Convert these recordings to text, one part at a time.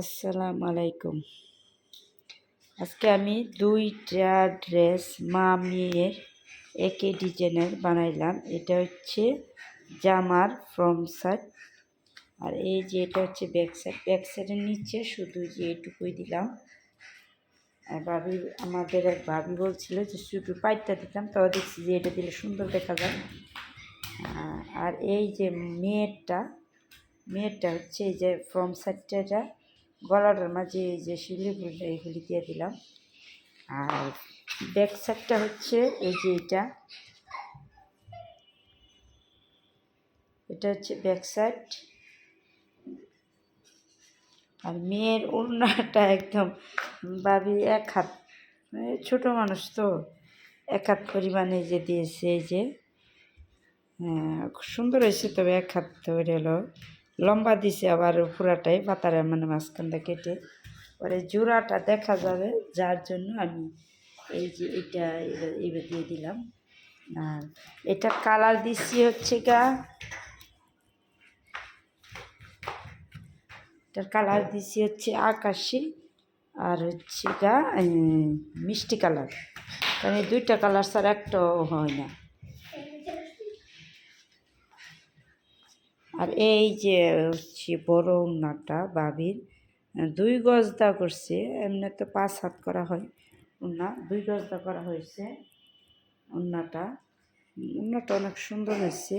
আসসালামু আলাইকুম আজকে আমি দুইটা ড্রেস মা মেয়ের একই ডিজাইনের বানাইলাম। এটা হচ্ছে জামার ফ্রম সাইড আর এই যে এটা হচ্ছে ব্যাক সাইড। ব্যাক সাইডের নিচে শুধু যে এটুকুই দিলাম। আর ভাবি, আমাদের এক ভাবি বলছিল যে শুধু পাইটটা দিতাম, তাও দেখছি যে এটা দিলে সুন্দর দেখা যায়। আর এই যে মেয়েরটা মেয়েরটা হচ্ছে এই যে ফ্রম সাইডটা গলাটার মাঝে এই যে শিলিগুলো এগুলি দিয়ে দিলাম। আর ব্যাক সাইডটা হচ্ছে এই যে এটা। এটা হচ্ছে ব্যাক সাইড। আর মেয়ের ওড়নাটা একদম ভাবি এক হাত মানে ছোটো মানুষ তো, এক হাত পরিমাণে যে দিয়েছে এই যে। হ্যাঁ সুন্দর হয়েছে তবে এক হাত ধরে হলো। লম্বা দিছে আবার পুরাটাই পাতারে মানে মাঝখানটা কেটে। পরে জোড়াটা দেখা যাবে যার জন্য আমি এই যে এটা এবার দিয়ে দিলাম। আর এটা কালার দিচ্ছি হচ্ছে গা। এটার কালার দিচ্ছি হচ্ছে আকাশি আর হচ্ছে গা মিষ্টি কালার। কারণ দুইটা কালার ছাড়া একটাও হয় না। আর এই যে হচ্ছে বড় উন্নাটা, বাবির দুই গজ দা করছে, এমনি তো পাঁচ হাত করা হয় উন্না, দুই গজ দা করা হয়েছে উন্নাটা। উন্নাটা অনেক সুন্দর হয়েছে।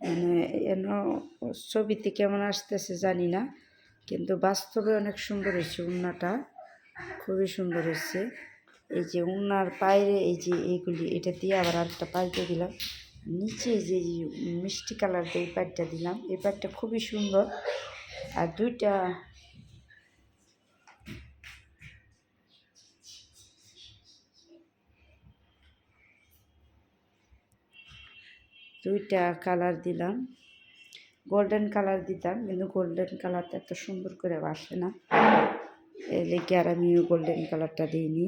মানে এন ছবিতে কেমন আসতেছে জানি না, কিন্তু বাস্তবে অনেক সুন্দর হয়েছে উন্নাটা, খুবই সুন্দর হয়েছে। এই যে উন্নার পায়ে এই যে এইগুলি এটা দিয়ে আবার আরেকটা দিয়ে দিলাম। নিচে যে মিষ্টি কালার এই পাটটা দিলাম, এই পাটটা খুবই সুন্দর। আর দুইটা দুইটা কালার দিলাম। গোল্ডেন কালার দিতাম, কিন্তু গোল্ডেন কালারটা এত সুন্দর করে বাসে না। এই লেগে আর আমি গোল্ডেন কালারটা দিইনি।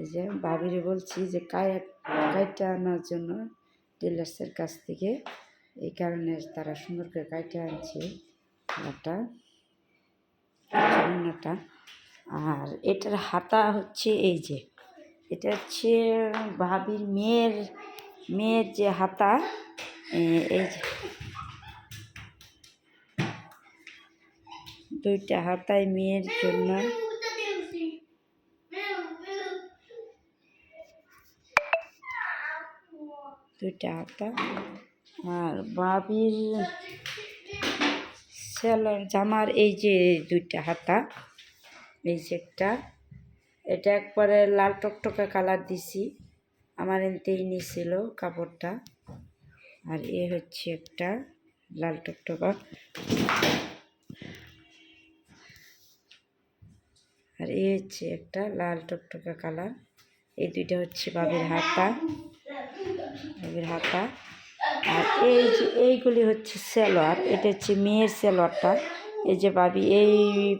এই যে ভাবিরে বলছি যে কায় কাইটা আনার জন্য টেলার্সের কাছ থেকে এই কারণে তারা সুন্দর করে কাইটা আনছে অন্যটা আর এটার হাতা হচ্ছে এই যে, এটা হচ্ছে ভাবির মেয়ের মেয়ের যে হাতা এই যে। দুইটা হাতায় মেয়ের জন্য দুইটা হাতা আর ভাবির সেলার জামার এই যে দুইটা হাতা এই একটা। এটা একবারে লাল টকটকা কালার দিছি, আমার এনতেই নিছিল কাপড়টা। আর এ হচ্ছে একটা লাল টকটকা। আর এ হচ্ছে একটা লাল টকটকা কালার। এই দুইটা হচ্ছে বাবির হাতা। হাতা। আর এই যে এইগুলি হচ্ছে সেলোয়ার, এটা হচ্ছে মেয়ের সেলোয়ারটা। এই যে বাবি এই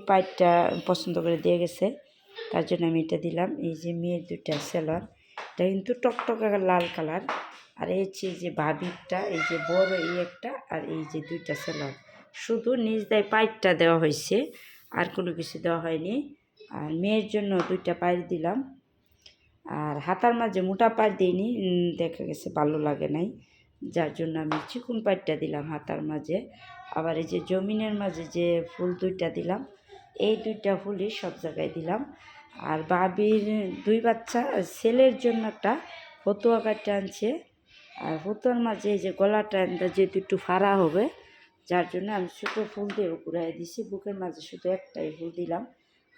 পাইপটা পছন্দ করে দিয়ে গেছে, তার জন্য আমি এটা দিলাম। এই যে মেয়ের দুইটা সেলোয়ার, এটা কিন্তু টকটকা লাল কালার। আর এই হচ্ছে যে বাবিরটা এই যে বড় এই একটা, আর এই যে দুইটা সেলোয়ার। শুধু নিজ দায় পাইপটা দেওয়া হয়েছে, আর কোনো কিছু দেওয়া হয়নি। আর মেয়ের জন্য দুইটা পাইর দিলাম। আর হাতার মাঝে মোটা পাইর দিইনি দেখা গেছে ভালো লাগে নাই। যার জন্য আমি চিকুন পাইরটা দিলাম হাতার মাঝে। আবার এই যে জমিনের মাঝে যে ফুল দুইটা দিলাম, এই দুইটা ফুলই সব জায়গায় দিলাম। আর বাবির দুই বাচ্চা, ছেলের জন্য একটা ফতুয়া কাটটা আনছে। আর ফতুয়ার মাঝে এই যে গলাটা আনতে যেহেতু একটু ফাড়া হবে, যার জন্য আমি ছোটো ফুল দিয়ে ঘুরাই দিছি। বুকের মাঝে শুধু একটাই ফুল দিলাম।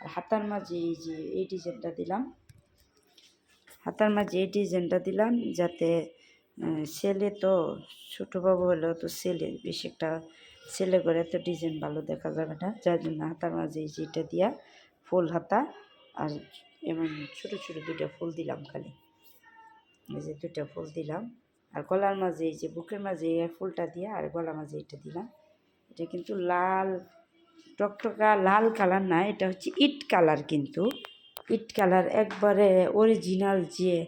আর হাতার মাঝে এই যে এই ডিজাইনটা দিলাম। হাতার মাঝে এই ডিজাইনটা দিলাম যাতে ছেলে তো ছোটো বাবু হলেও তো ছেলে, বেশি একটা ছেলে করে তো ডিজাইন ভালো দেখা যাবে না। যার জন্য হাতার মাঝে এই যে এটা দিয়া ফুল হাতা আর এমন ছোটো ছোটো দুইটা ফুল দিলাম খালি। এই যে দুইটা ফুল দিলাম আর গলার মাঝে এই যে বুকের মাঝে এই ফুলটা দিয়া আর গলার মাঝে এটা দিলাম। এটা কিন্তু লাল, টকটকা লাল কালার না, এটা হচ্ছে ইট কালার কিন্তু। ইট কালার একবারে অরিজিনাল যে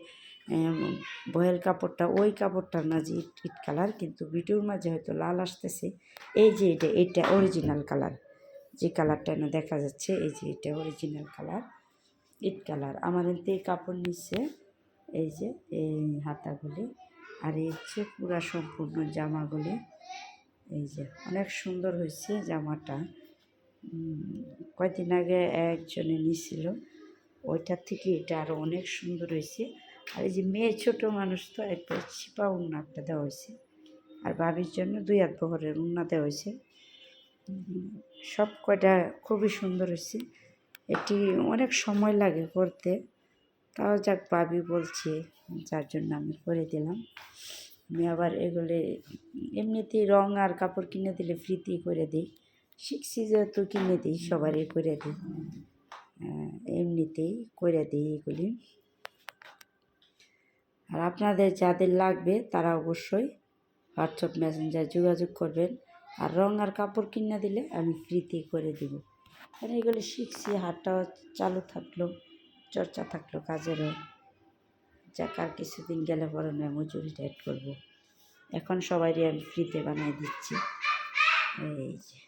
বয়েল কাপড়টা, ওই কাপড়টার মাঝে ইট ইট কালার, কিন্তু ভিডিওর মাঝে হয়তো লাল আসতেছে। এই যে এটা এটা অরিজিনাল কালার। যে কালারটা না দেখা যাচ্ছে, এই যে এটা অরিজিনাল কালার, ইট কালার। আমার এতে কাপড় নিচ্ছে এই যে, এই হাতাগুলি। আর এই হচ্ছে পুরা সম্পূর্ণ জামাগুলি। এই যে, অনেক সুন্দর হয়েছে জামাটা। কয়দিন আগে একজনে নিছিল। ওইটার থেকে এটা আরও অনেক সুন্দর হয়েছে। আর এই যে মেয়ে ছোট মানুষ তো একটা ছিপা উন্না একটা দেওয়া হয়েছে। আর বাবির জন্য দুই হাত বহরের উন্না দেওয়া হয়েছে। সব কয়টা খুবই সুন্দর হয়েছে। এটি অনেক সময় লাগে করতে। তাও যাক ভাবি বলছে, যার জন্য আমি করে দিলাম। আমি আবার এগুলো এমনিতেই রং আর কাপড় কিনে দিলে ফ্রিতেই করে দিই। শিখছি যেহেতু কিনে দিই, সবারই করে দিই। এমনিতেই করে দিই এগুলি আর আপনাদের যাদের লাগবে, তারা অবশ্যই হোয়াটসঅ্যাপ মেসেঞ্জার যোগাযোগ করবেন। আর রং আর কাপড় কিনে দিলে আমি ফ্রিতেই করে দিব। কারণ এগুলি শিখছি হাটটাও চালু থাকল, চর্চা থাকল কাজেরও। যাক, আর কিছুদিন গেলে পরে নয় মজুরিটা অ্যাড করব। এখন সবারই আমি ফ্রিতে বানিয়ে দিচ্ছি। এই যে।